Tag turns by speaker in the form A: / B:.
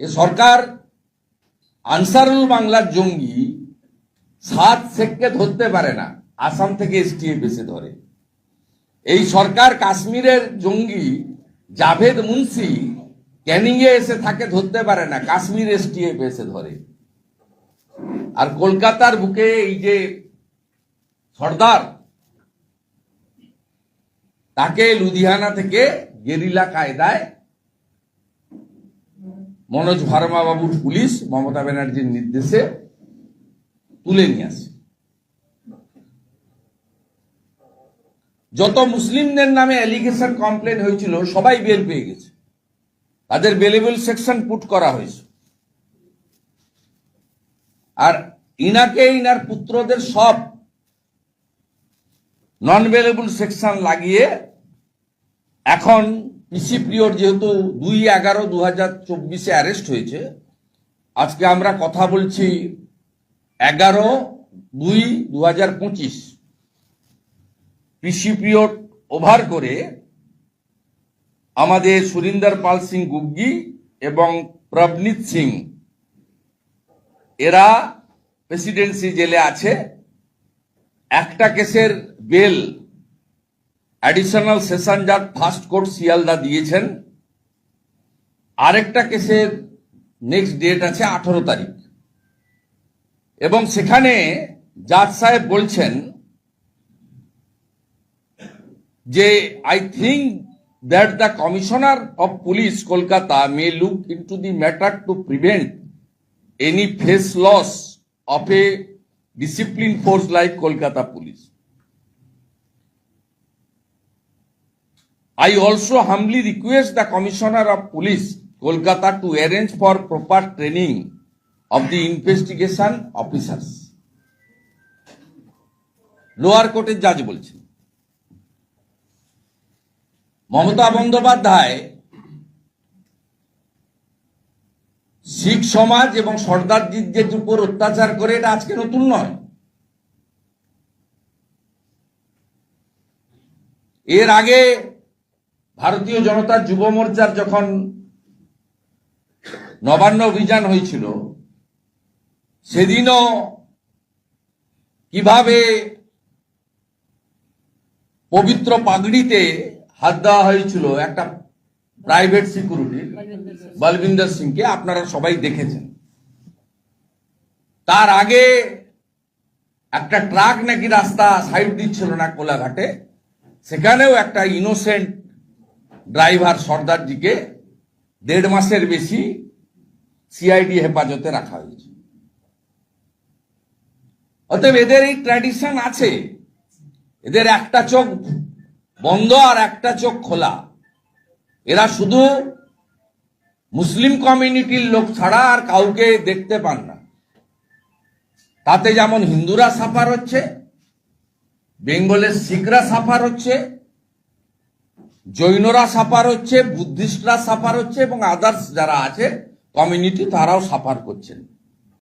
A: এ সরকার আনসারুল বাংলার জঙ্গি সাত শেখকে ধরতে পারে না, আসাম থেকে এসটিএফ এসে ধরে। এই সরকার কাশ্মীরের জঙ্গি জাভেদ মুন্সি ক্যানিং এ এসে থাকে ধরতে পারে না, কাশ্মীর এসটিএফ এসে ধরে। আর কলকাতার বুকে এই যে সর্দার, তাকে লুধিয়ানা থেকে গেরিলা কায়দায় মনোজ ভার্মা বাবুর পুলিশ মমতা ব্যানার্জির নির্দেশে তুলে নিয়ে আসে। যত মুসলিমদের নামে অ্যালিগেশন কমপ্লেন হয়েছিল, সবাই বেল পেয়ে গেছে। তাদের বেলেবেল সেকশন পুট করা হয়েছে। আর ইনাকে ইনার পুত্রদের সব নন বেলেবল সেকশন লাগিয়ে এখন পিসি প্রিয়র যেহেতু দুই এগারো দু হাজার চব্বিশে অ্যারেস্ট হয়েছে, আজকে আমরা কথা বলছি এগারো দুই দু হাজার পঁচিশ। পিসি পিরিয়ড ওভার করে আমাদের সুরিন্দর পাল সিং গুগ্গি এবং প্রবনীত সিং, এরা প্রেসিডেন্সি জেলে আছে। একটা কেসের বেল অ্যাডিশনাল সেশন জাজ ফার্স্ট কোর্ট শিয়ালদা দিয়েছেন। আরেকটা কেসের নেক্সট ডেট আছে আঠারো তারিখ। এবং সেখানে জাজ সাহেব বলছেন যে I think that the commissioner of police Kolkata may look into the matter to prevent any face loss of a discipline force like Kolkata police I also humbly request the Commissioner of Police, Kolkata, to arrange for proper training of the investigation officers. Lower কোর্টের জাজ বলছেন মমতা বন্দ্যোপাধ্যায় শিখ সমাজ এবং সর্দারজিদের উপর অত্যাচার করে এটা আজকে নতুন নয় এর আগে ভারতীয় জনতা যুব মোর্চার যখন নবান্ন অভিযান হয়েছিল, সেদিনও কীভাবে পবিত্র পাগড়িতে হাত দেওয়া হয়েছিল একটা প্রাইভেট সিকিউরিটি বলবিন্দর সিংকে, আপনারা সবাই দেখেছেন। তার আগে একটা ট্রাক নাকি রাস্তা সাইড দিচ্ছিল না কোলাঘাটে, সেখানেও একটা ইনোসেন্ট ড্রাইভার সর্দারজিকে দেড় মাসের বেশি সিআইডি হেফাজতে রাখা হয়েছে। অতএব এদের এই ট্র্যাডিশন আছে। এদের একটা চোখ বন্ধ আর একটা চোখ খোলা। এরা শুধু মুসলিম কমিউনিটির লোক ছাড়া আর কাউকে দেখতে পান না। তাতে যেমন হিন্দুরা সাফার হচ্ছে, বেঙ্গলের শিখরা সাফার হচ্ছে জৈনরা সাফার হচ্ছে বুদ্ধিস্টরা সাফার হচ্ছে এবং আদার্স যারা আছে কমিউনিটি তারাও সাফার করছেন।